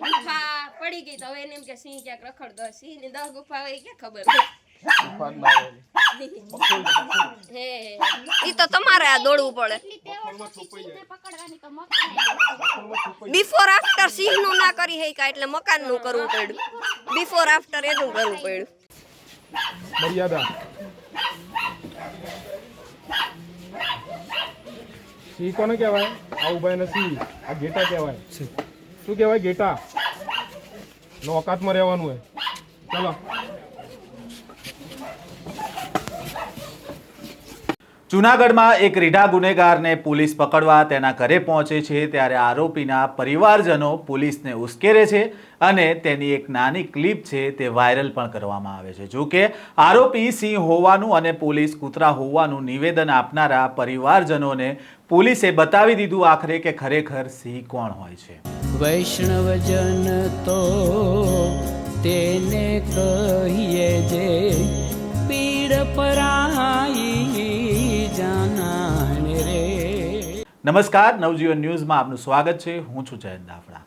ગુફા પડી ગઈ તો હવે એને એમ કે સિંહ ક્યાંક રખડતો સિંહની દસ ગુફા હોય ક્યાં ખબર ઈ તો તમારે આ દોડવું પડે. બિફોર આફ્ટર સિંહનું ના કરી હૈકા એટલે મકાનનું કરવું પડ્યું. બિફોર આફ્ટર એનું કરવું પડ્યું. સિંહ કોને કહેવાય? આ ઊભા એને સિંહ આ ગેટા કહેવાય. શું કહેવાય? ગેટા. નો ઓકાતમાં રહેવાનું હોય. ચલો. જૂનાગઢમાં એક રીઢા ગુનેગારને પોલીસ પકડવા તેના ઘરે પહોંચે છે ત્યારે આરોપીના પરિવારજનો પોલીસને ઉશ્કેરે છે અને તેની એક નાની ક્લિપ છે તે વાયરલ પણ કરવામાં આવે છે. જો કે આરોપી સિંહ હોવાનું અને પોલીસ કૂતરા હોવાનું નિવેદન આપનારા પરિવારજનોને પોલીસે બતાવી દીધું આખરે કે ખરેખર સિંહ કોણ હોય છે. વૈષ્ણવજન તો તેને કહીએ જે પીડ પરાઈ નમસ્કાર, નવજીવન ન્યૂઝમાં આપનું સ્વાગત છે. હું છું જયંત દાફડા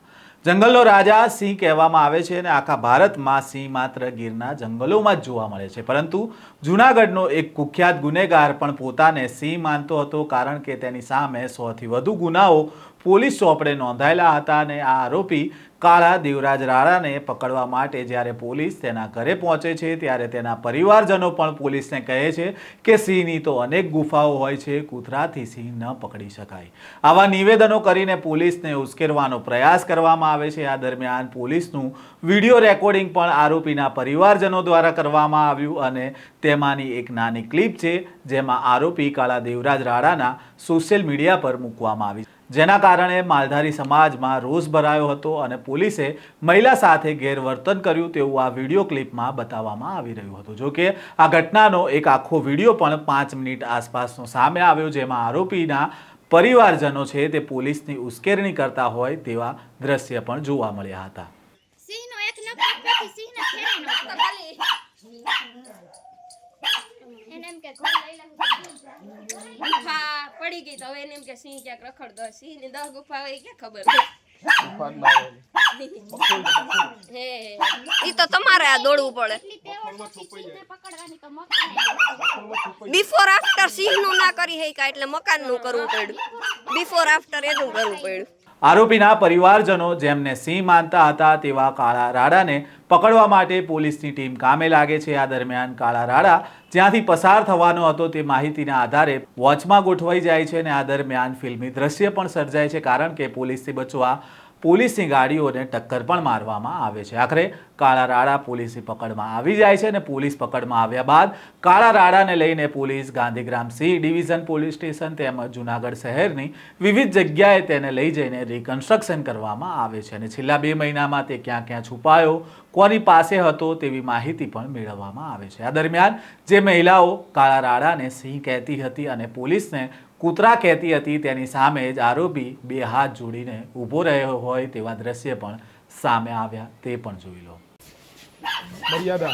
જંગલનો રાજા સિંહ કહેવામાં આવે છે અને આખા ભારતમાં સિંહ માત્ર ગીરના જંગલોમાં જ જોવા મળે છે. પરંતુ જૂનાગઢનો એક કુખ્યાત ગુનેગાર પણ પોતાને સિંહ માનતો હતો કારણ કે તેની સામે સોથી વધુ ગુનાઓ પોલીસ ચોપડે નોંધાયેલા હતા અને આ આરોપી કાળા દેવરાજ રાણાને પકડવા માટે જ્યારે પોલીસ તેના ઘરે પહોંચે છે, ત્યારે તેના પરિવારજનો પણ પોલીસને કહે છે કે સિંહની તો અનેક ગુફાઓ હોય છે, કૂતરાથી સિંહ ન પકડી શકાય. આવા નિવેદનો કરીને પોલીસને ઉશ્કેરવાનો પ્રયાસ કરવામાં આવે છે. આ દરમિયાન પોલીસનું વીડિયો રેકોર્ડિંગ પણ આરોપીના પરિવારજનો દ્વારા કરવામાં આવ્યું અને તેમાંની એક નાની ક્લિપ છે, જેમાં આરોપી કાળા દેવરાજ રાણાના સોશિયલ મીડિયા પર મૂકવામાં આવી જેના કારણે માલધારી સમાજમાં રોષ ભરાયો હતો અને પોલીસે મહિલા સાથે ગેરવર્તન કર્યું તેવું આ વીડિયો ક્લિપમાં બતાવવામાં આવી રહ્યું હતું. જો કે આ ઘટનાનો એક આખો વીડિયો પણ પાંચ મિનિટ આસપાસનો સામે આવ્યો જેમાં આરોપીના પરિવારજનો છે તે પોલીસની ઉશ્કેરણી કરતા હોય તેવા દ્રશ્ય પણ જોવા મળ્યા હતા. એને એમ કે ઘર લઈ પડી ગઈ તો હવે એને એમ કે સિંહ ક્યાંક રખડતો સિંહની દસ ગુફા હોય ક્યાં ખબર ઈ તો તમારે આ દોડવું પડે. બિફોર આફ્ટર સિંહનું ના કરી શક્યા એટલે મકાનનું કરવું પડ્યું. બિફોર આફ્ટર એનું કરવું પડ્યું. આરોપીના પરિવારજનો જેમને સિંહ માનતા હતા તેવા કાળા રાડાને પકડવા માટે પોલીસની ટીમ કામે લાગે છે. આ દરમિયાન કાળા રાડા જ્યાંથી પસાર થવાનો હતો તે માહિતીના આધારે વોચમાં ગોઠવાઈ જાય છે અને આ દરમિયાન ફિલ્મી દ્રશ્ય પણ સર્જાય છે. કારણ કે પોલીસથી બચવા પોલીસની ગાડીઓને ટક્કર પણ મારવામાં આવે છે. આખરે કાળા રાડા પોલીસની પકડમાં આવી જાય છે અને પોલીસ પકડમાં આવ્યા બાદ કાળા રાડાને લઈને police Gandhigram C division police station તેમજ જુનાગઢ શહેરની વિવિધ જગ્યાએ તેને લઈ જઈને રિકન્સ્ટ્રક્શન કરવામાં આવે છે અને છેલ્લા બે મહિનામાં તે ક્યાં ક્યાં છુપાયો, કોની પાસે હતો તેવી માહિતી પણ મેળવવામાં આવે છે. આ દરમિયાન જે મહિલાઓ કાળા રાડાને સિંહ કહેતી હતી અને પોલીસને કૂતરા કહેતી હતી તેની સામે જ આરોપી બે હાથ જોડીને ઊભો રહ્યો હોય તેવા દ્રશ્ય પણ સામે આવ્યા. તે પણ જોઈ લો. મર્યાદા.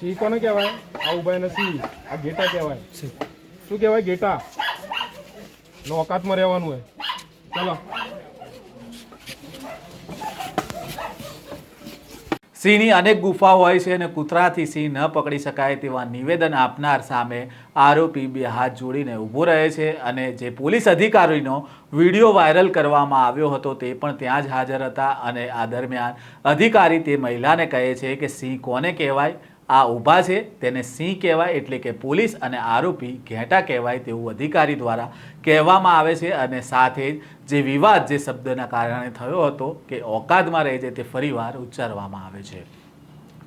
સિંહ કોને કહેવાય? આ ઊભા એને સિંહ. આ ગેટા કહેવાય. શું કહેવાય? ગેટા. નો ઓકાતમાં રહેવાનું હોય. ચલો. સિંહની અનેક ગુફાઓ હોય છે અને કૂતરાથી સિંહ ન પકડી શકાય તેવા નિવેદન આપનાર સામે આરોપી બે હાથ જોડીને ઊભો રહે છે અને જે પોલીસ અધિકારીનો વીડિયો વાયરલ કરવામાં આવ્યો હતો તે પણ ત્યાં જ હાજર હતા અને આ દરમિયાન અધિકારી તે મહિલાને કહે છે કે સિંહ કોને કહેવાય? આ ઊભા છે, તેને સિંહ કહેવાય એટલે કે પોલીસ અને આરોપી ઘેટા કહેવાય તેવું અધિકારી દ્વારા કહેવામાં આવે છે અને સાથે જ વિવાદ જે શબ્દના કારણે થયો હતો કે ઓકાદમાં રહે છે તે ફરીવાર ઉચ્ચારવામાં આવે છે.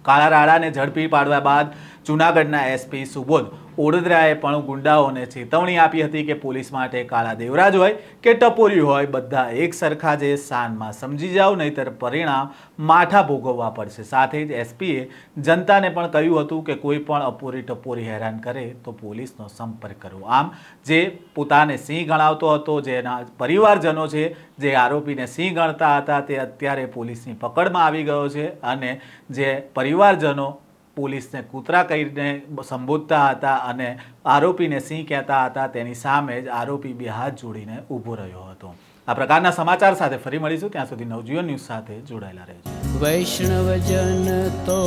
કાળા રાડાને ઝડપી પાડવા બાદ જૂનાગઢના એસપી સુબોધ ઓડોદરાએ પણ ગુંડાઓને ચેતવણી આપી હતી કે પોલીસ માટે કાળા દેવરાજ હોય કે ટપોરી હોય, બધા એક સરખા જે શાનમાં સમજી જાઓ, નહીતર પરિણામ માઠા ભોગવવા પડશે. સાથે જ એસપીએ જનતાને પણ કહ્યું હતું કે કોઈ પણ અપોરી ટપોરી હેરાન કરે તો પોલીસનો સંપર્ક કરવો આમ જે પોતાને સિંહ ગણાવતો હતો જેના પરિવારજનો છે, જે આરોપીને સિંહ ગણતા હતા, તે અત્યારે પોલીસની પકડમાં આવી ગયો છે અને જે પરિવારજનો પોલીસને કૂતરા કહીને સંબોધતા હતા અને આરોપીને સિંહ કહેતા હતા, તેની સામે જ આરોપી બે હાથ જોડીને ઊભો રહ્યો હતો. આ પ્રકારના સમાચાર સાથે ફરી મળીશું. ત્યાં સુધી નવજીવન ન્યૂઝ સાથે જોડાયેલા રહેજો. વૈષ્ણવજન તો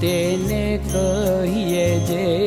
તેને કહીએ જે